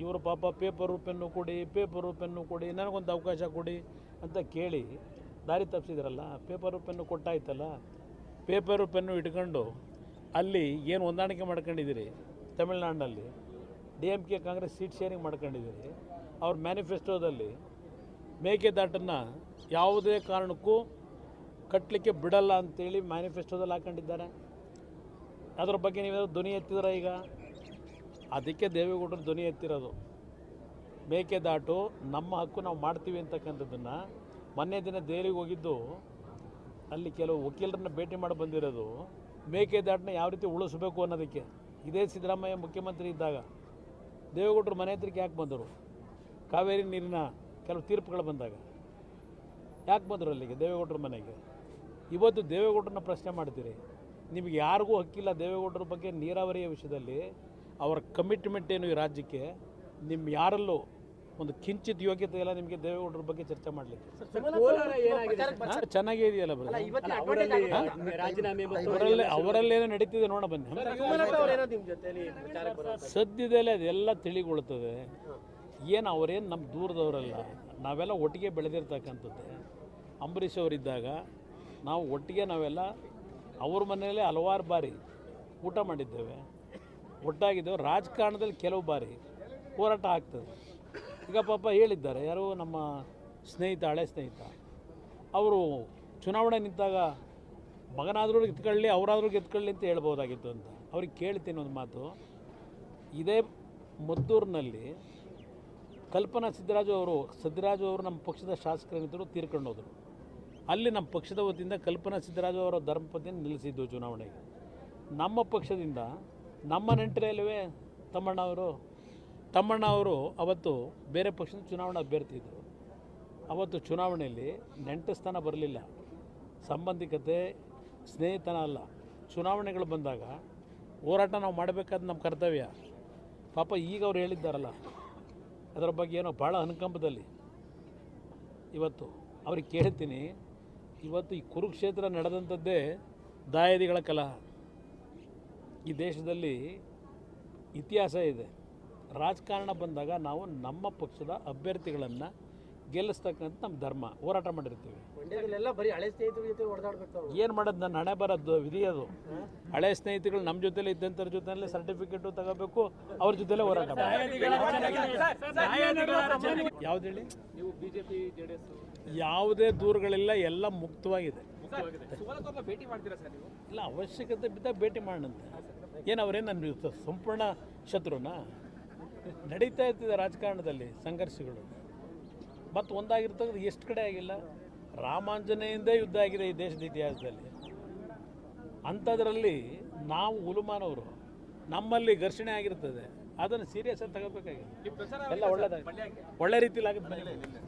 ಇವರು ಪಾಪ paper pen ಕೊಡಿ ಪೇಪರ್ ಪೆನ್ನು ಕೊಡಿ, ನನಗೊಂದು ಅವಕಾಶ ಕೊಡಿ ಅಂತ ಕೇಳಿ ದಾರಿ ತಪ್ಪಿಸಿದ್ರಲ್ಲ ಪೇಪರ್ ಪೆನ್ನು ಕೊಟ್ಟಾಯ್ತಲ್ಲ ಪೇಪರು ಪೆನ್ನು ಇಟ್ಕೊಂಡು ಅಲ್ಲಿ ಏನು ಹೊಂದಾಣಿಕೆ ಮಾಡ್ಕೊಂಡಿದ್ದೀರಿ ತಮಿಳ್ನಾಡಿನಲ್ಲಿ? D M K Congress seat sharing ಮಾಡ್ಕೊಂಡಿದ್ದೀರಿ. ಅವ್ರ ಮ್ಯಾನಿಫೆಸ್ಟೋದಲ್ಲಿ ಮೇಕೆದಾಟನ್ನು ಯಾವುದೇ ಕಾರಣಕ್ಕೂ ಕಟ್ಟಲಿಕ್ಕೆ ಬಿಡಲ್ಲ ಅಂತೇಳಿ ಮ್ಯಾನಿಫೆಸ್ಟೋದಲ್ಲಿ ಹಾಕೊಂಡಿದ್ದಾರೆ. ಅದ್ರ ಬಗ್ಗೆ ನೀವೇನಾದ್ರು ಧ್ವನಿ ಎತ್ತಿದ್ರ ಈಗ? ಅದಕ್ಕೆ ದೇವೇಗೌಡರು ಧ್ವನಿ ಎತ್ತಿರೋದು. ಮೇಕೆದಾಟು ನಮ್ಮ ಹಕ್ಕು ನಾವು ಮಾಡ್ತೀವಿ ಅಂತಕ್ಕಂಥದ್ದನ್ನು ಮೊನ್ನೆ ದಿನ ದೆಹಲಿಗೆ ಹೋಗಿದ್ದು, ಅಲ್ಲಿ ಕೆಲವು ವಕೀಲರನ್ನ ಭೇಟಿ ಮಾಡಿ ಬಂದಿರೋದು ಮೇಕೆದಾಟನ್ನ ಯಾವ ರೀತಿ ಉಳಿಸ್ಬೇಕು ಅನ್ನೋದಕ್ಕೆ. ಇದೇ ಸಿದ್ದರಾಮಯ್ಯ ಮುಖ್ಯಮಂತ್ರಿ ಇದ್ದಾಗ ದೇವೇಗೌಡರು ಮನೆ ಹತ್ರಕ್ಕೆ ಯಾಕೆ ಬಂದರು? ಕಾವೇರಿ ನೀರಿನ ಕೆಲವು ತೀರ್ಪುಗಳು ಬಂದಾಗ. ಯಾಕೆ ಬಂದರು ಅಲ್ಲಿಗೆ, ದೇವೇಗೌಡರ ಮನೆಗೆ? ಇವತ್ತು ದೇವೇಗೌಡರನ್ನ ಪ್ರಶ್ನೆ ಮಾಡ್ತೀರಿ. ನಿಮಗೆ ಯಾರಿಗೂ ಹಕ್ಕಿಲ್ಲ ದೇವೇಗೌಡರ ಬಗ್ಗೆ ನೀರಾವರಿಯ ವಿಷಯದಲ್ಲಿ. ಅವರ ಕಮಿಟ್ಮೆಂಟ್ ಏನು ಈ ರಾಜ್ಯಕ್ಕೆ ನಿಮ್ಮ ಯಾರಲ್ಲೂ ಒಂದು ಕಿಂಚಿತ್ ಯೋಗ್ಯತೆ ಇಲ್ಲ ನಿಮಗೆ ದೇವೇಗೌಡರ ಬಗ್ಗೆ ಚರ್ಚೆ ಮಾಡಲಿಕ್ಕೆ. ಕೋಲಾರ ಏನಾಗಿದೆ ಸರ್? ಚೆನ್ನಾಗೇ ಇದೆಯಲ್ಲ ಅವರಲ್ಲಿ ಅವರಲ್ಲೇನೋ ನಡೀತಿದೆ ನೋಡ ಬನ್ನಿ. ಸದ್ಯದಲ್ಲೇ ಅದೆಲ್ಲ ತಿಳಿಗೊಳ್ತದೆ ಏನು ಅವರೇನು ನಮ್ಮ ದೂರದವರಲ್ಲ ನಾವೆಲ್ಲ ಒಟ್ಟಿಗೆ ಬೆಳೆದಿರ್ತಕ್ಕಂಥದ್ದು. ಅಂಬರೀಷ್ ಅವರಿದ್ದಾಗ ನಾವು ಒಟ್ಟಿಗೆ ನಾವೆಲ್ಲ ಅವ್ರ ಮನೆಯಲ್ಲೇ ಹಲವಾರು ಬಾರಿ ಊಟ ಮಾಡಿದ್ದೇವೆ. ಒಟ್ಟಾಗಿದ್ದೇವೆ ರಾಜಕಾರಣದಲ್ಲಿ ಕೆಲವು ಬಾರಿ ಹೋರಾಟ ಆಗ್ತದೆ. ಈಗ ಪಾಪ ಹೇಳಿದ್ದಾರೆ, ಯಾರು ನಮ್ಮ ಸ್ನೇಹಿತ, ಹಳೆ ಸ್ನೇಹಿತ, ಅವರು ಚುನಾವಣೆ ನಿಂತಾಗ ಮಗನಾದರೂ ಎತ್ಕೊಳ್ಳಿ ಅವರಾದ್ರೂ ಗೆತ್ಕೊಳ್ಳಿ ಅಂತ ಹೇಳ್ಬೋದಾಗಿತ್ತು ಅಂತ. ಅವ್ರಿಗೆ ಕೇಳ್ತೀನಿ ಒಂದು ಮಾತು. ಇದೇ ಮದ್ದೂರಿನಲ್ಲಿ ಕಲ್ಪನಾ ಸಿದ್ದರಾಜು ಅವರು ಸಿದ್ದರಾಜು ಅವರು ನಮ್ಮ ಪಕ್ಷದ ಶಾಸಕರೇನಿದ್ದರು ತೀರ್ಕೊಂಡು ಹೋದರು. ಅಲ್ಲಿ ನಮ್ಮ ಪಕ್ಷದ ವತಿಯಿಂದ ಕಲ್ಪನಾ ಸಿದ್ದರಾಜು ಅವರ ಧರ್ಮಪತಿಯನ್ನು ನಿಲ್ಲಿಸಿದ್ದು ಚುನಾವಣೆಗೆ. ನಮ್ಮ ಪಕ್ಷದಿಂದ ನಮ್ಮ ನೆಂಟರಲ್ಲವೇ ತಮ್ಮಣ್ಣ ಅವರು. ತಮ್ಮಣ್ಣ ಅವರು ಅವತ್ತು ಬೇರೆ ಪಕ್ಷದ ಚುನಾವಣಾ ಅಭ್ಯರ್ಥಿ ಇದ್ದರು ಅವತ್ತು ಚುನಾವಣೆಯಲ್ಲಿ ನೆಂಟಸ್ಥಾನ ಬರಲಿಲ್ಲ. ಸಂಬಂಧಿಕತೆ, ಸ್ನೇಹಿತನ ಅಲ್ಲ. ಚುನಾವಣೆಗಳು ಬಂದಾಗ ಹೋರಾಟ ನಾವು ಮಾಡಬೇಕಾದ ನಮ್ಮ ಕರ್ತವ್ಯ. ಪಾಪ ಈಗ ಅವ್ರು ಹೇಳಿದ್ದಾರಲ್ಲ, ಅದರ ಬಗ್ಗೆ ಏನೋ ಭಾಳ ಅನುಕಂಪದಲ್ಲಿ. ಇವತ್ತು ಅವ್ರಿಗೆ ಕೇಳ್ತೀನಿ, ಇವತ್ತು ಈ ಕುರುಕ್ಷೇತ್ರ ನಡೆದಂಥದ್ದೇ ದಾಯಾದಿಗಳ ಕಲಹ. ಈ ದೇಶದಲ್ಲಿ ಇತಿಹಾಸ ಇದೆ. ರಾಜಕಾರಣ ಬಂದಾಗ ನಾವು ನಮ್ಮ ಪಕ್ಷದ ಅಭ್ಯರ್ಥಿಗಳನ್ನು ಗೆಲ್ಲಿಸ್ತಕ್ಕಂಥ ನಮ್ಮ ಧರ್ಮ ಹೋರಾಟ ಮಾಡಿರ್ತೀವಿ. ಮಂಡ್ಯದಲ್ಲೆಲ್ಲ ಬರೀ ಹಳೆ ಸ್ನೇಹಿತರ ಜೊತೆ ಹೊಡೆದಾಡ್ಬೇಕು ಏನು ಮಾಡೋದು? ನನ್ನ ಹಣೆ ಬರೋದು ವಿಧಿ ಅದು. ಹಳೆ ಸ್ನೇಹಿತಿಗಳು ನಮ್ಮ ಜೊತೆಲಿ ಇದ್ದಂಥವ್ರ ಜೊತೆಲೇ ಸರ್ಟಿಫಿಕೇಟು ತಗೋಬೇಕು ಅವ್ರ ಜೊತೆಲೆ ಹೋರಾಟ ಯಾವ್ದು ಹೇಳಿ? ನೀವು ಬಿಜೆಪಿ ಜೆಡಿಎಸ್ ಯಾವುದೇ ದೂರುಗಳಿಲ್ಲ ಎಲ್ಲ ಮುಕ್ತವಾಗಿದೆ. ಸುಮಲತಾ ಭೇಟಿ ಮಾಡ್ತೀರಾ ಸರ್ ನೀವು? ಇಲ್ಲ ಅವಶ್ಯಕತೆ ಬಿದ್ದಾಗ ಭೇಟಿ ಮಾಡೋಣಂತೆ. ಏನು ಅವರೇನು ನನ್ನ ಸಂಪೂರ್ಣ ಶತ್ರುನಾ? ನಡೀತಾ ಇರ್ತಿದೆ ರಾಜಕಾರಣದಲ್ಲಿ ಸಂಘರ್ಷಗಳು. ಮತ್ತು ಒಂದಾಗಿರ್ತಕ್ಕಂಥ ಎಷ್ಟು ಕಡೆ ಆಗಿಲ್ಲ? ರಾಮಾಂಜನೆಯಿಂದ ಯುದ್ಧ ಆಗಿದೆ ಈ ದೇಶದ ಇತಿಹಾಸದಲ್ಲಿ. ಅಂಥದ್ರಲ್ಲಿ ನಾವು ಉಲುಮಾನವರು ನಮ್ಮಲ್ಲಿ ಘರ್ಷಣೆ ಆಗಿರ್ತದೆ. ಅದನ್ನು ಸೀರಿಯಸ್ ಆಗಿ ತಗೋಬೇಕಾಗಿದೆ. ಎಲ್ಲ ಒಳ್ಳೆದಾಗ ಒಳ್ಳೆ ರೀತಿಯಲ್ಲಿ ಆಗುತ್ತೆ